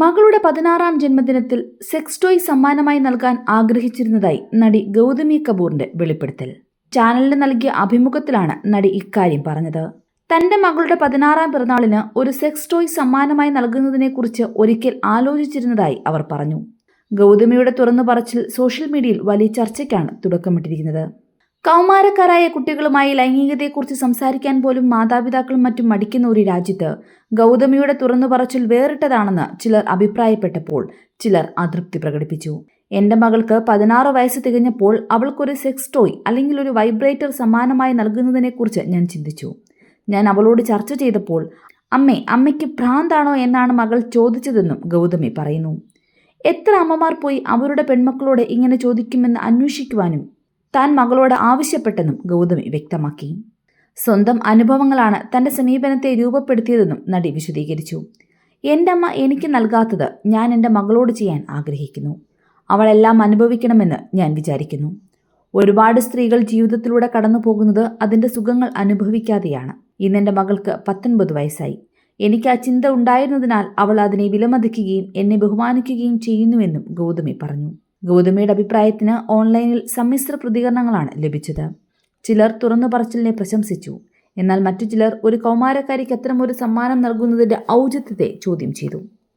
മകളുടെ പതിനാറാം ജന്മദിനത്തിൽ സെക്സ് ടോയ് സമ്മാനമായി നൽകാൻ ആഗ്രഹിച്ചിരുന്നതായി നടി ഗൗതമി കപൂറിന്റെ വെളിപ്പെടുത്തൽ. ചാനലിന് നൽകിയ അഭിമുഖത്തിലാണ് നടി ഇക്കാര്യം പറഞ്ഞത്. തന്റെ മകളുടെ പതിനാറാം പിറന്നാളിന് ഒരു സെക്സ് ടോയ് സമ്മാനമായി നൽകുന്നതിനെക്കുറിച്ച് ഒരിക്കൽ ആലോചിച്ചിരുന്നതായി അവർ പറഞ്ഞു. ഗൗതമിയുടെ തുറന്നു പറച്ചിൽ സോഷ്യൽ മീഡിയയിൽ വലിയ ചർച്ചയ്ക്കാണ് തുടക്കമിട്ടിരിക്കുന്നത്. കൗമാരക്കാരായ കുട്ടികളുമായി ലൈംഗികതയെക്കുറിച്ച് സംസാരിക്കാൻ പോലും മാതാപിതാക്കളും മറ്റും മടിക്കുന്ന ഒരു രാജ്യത്ത് ഗൗതമിയുടെ തുറന്നു പറച്ചിൽ വേറിട്ടതാണെന്ന് ചിലർ അഭിപ്രായപ്പെട്ടപ്പോൾ ചിലർ അതൃപ്തി പ്രകടിപ്പിച്ചു. എന്റെ മകൾക്ക് പതിനാറ് വയസ്സ് തികഞ്ഞപ്പോൾ അവൾക്കൊരു സെക്സ് ടോയ് അല്ലെങ്കിൽ ഒരു വൈബ്രേറ്റർ സമ്മാനമായി നൽകുന്നതിനെക്കുറിച്ച് ഞാൻ ചിന്തിച്ചു. ഞാൻ അവളോട് ചർച്ച ചെയ്തപ്പോൾ അമ്മേ അമ്മയ്ക്ക് ഭ്രാന്താണോ എന്നാണ് മകൾ ചോദിച്ചതെന്നും ഗൗതമി പറയുന്നു. എത്ര അമ്മമാർ പോയി അവരുടെ പെൺമക്കളോട് ഇങ്ങനെ ചോദിക്കുമെന്ന് അന്വേഷിക്കുവാനും താൻ മകളോട് ആവശ്യപ്പെട്ടെന്നും ഗൗതമി വ്യക്തമാക്കി. സ്വന്തം അനുഭവങ്ങളാണ് തന്റെ സമീപനത്തെ രൂപപ്പെടുത്തിയതെന്നും നടി വിശദീകരിച്ചു. എന്റെ അമ്മ എനിക്ക് നൽകാത്തത് ഞാൻ എന്റെ മകളോട് ചെയ്യാൻ ആഗ്രഹിക്കുന്നു. അവളെല്ലാം അനുഭവിക്കണമെന്ന് ഞാൻ വിചാരിക്കുന്നു. ഒരുപാട് സ്ത്രീകൾ ജീവിതത്തിലൂടെ കടന്നു പോകുന്നത് അതിന്റെ സുഖങ്ങൾ അനുഭവിക്കാതെയാണ്. ഇന്ന് എന്റെ മകൾക്ക് പത്തൊൻപത് വയസ്സായി. എനിക്ക് ആ ചിന്ത ഉണ്ടായിരുന്നതിനാൽ അവൾ അതിനെ വിലമതിക്കുകയും എന്നെ ബഹുമാനിക്കുകയും ചെയ്യുന്നുവെന്നും ഗൗതമി പറഞ്ഞു. ഗൗതമിയുടെ അഭിപ്രായത്തിന് ഓൺലൈനിൽ സമ്മിശ്ര പ്രതികരണങ്ങളാണ് ലഭിച്ചത്. ചിലർ തുറന്നു പറച്ചിലിനെ പ്രശംസിച്ചു. എന്നാൽ മറ്റു ചിലർ ഒരു കൗമാരക്കാരിക്ക് അത്തരമൊരു സമ്മാനം നൽകുന്നതിന്റെ ഔചിത്യത്തെ ചോദ്യം ചെയ്തു.